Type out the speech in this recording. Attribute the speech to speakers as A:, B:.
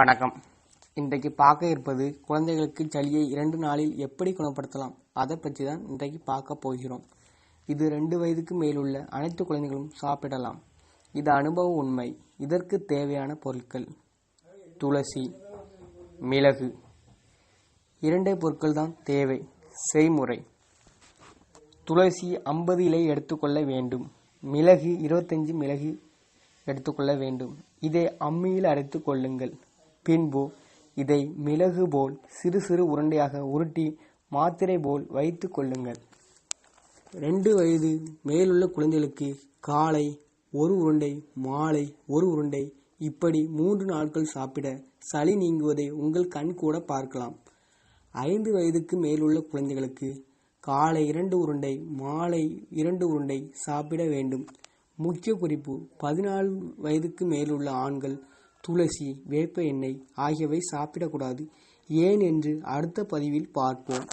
A: வணக்கம். இன்றைக்கு பார்க்க இருப்பது குழந்தைகளுக்கு சளியை இரண்டு நாளில் எப்படி குணப்படுத்தலாம்? அதை பற்றி தான் இன்றைக்கு பார்க்க போகிறோம். இது ரெண்டு வயதுக்கு மேலுள்ள அனைத்து குழந்தைகளும் சாப்பிடலாம். இது அனுபவ உண்மை. இதற்கு தேவையான பொருட்கள் துளசி மிளகு. இரண்டே பொருட்கள் தான் தேவை. செய்முறை. துளசி ஐம்பது இலை எடுத்துக்கொள்ள வேண்டும். மிளகு இருபத்தஞ்சு மிளகு எடுத்துக்கொள்ள வேண்டும். இதை அம்மியில் அரைத்து கொள்ளுங்கள். பின்பு இதை மிளகு போல் சிறு சிறு உருண்டையாக உருட்டி மாத்திரை போல் வைத்து கொள்ளுங்கள். ரெண்டு வயது மேலுள்ள குழந்தைகளுக்கு காலை ஒரு உருண்டை மாலை ஒரு உருண்டை இப்படி மூன்று நாட்கள் சாப்பிட சளி நீங்குவதை உங்கள் கண் கூட பார்க்கலாம். ஐந்து வயதுக்கு மேலுள்ள குழந்தைகளுக்கு காலை இரண்டு உருண்டை மாலை இரண்டு உருண்டை சாப்பிட வேண்டும். முக்கிய குறிப்பு பதினாலு வயதுக்கு மேலுள்ள ஆண்கள் துளசி வேப்ப எண்ணெய் ஆகியவை சாப்பிடக்கூடாது. ஏன் என்று அடுத்த பதிவில் பார்ப்போம்.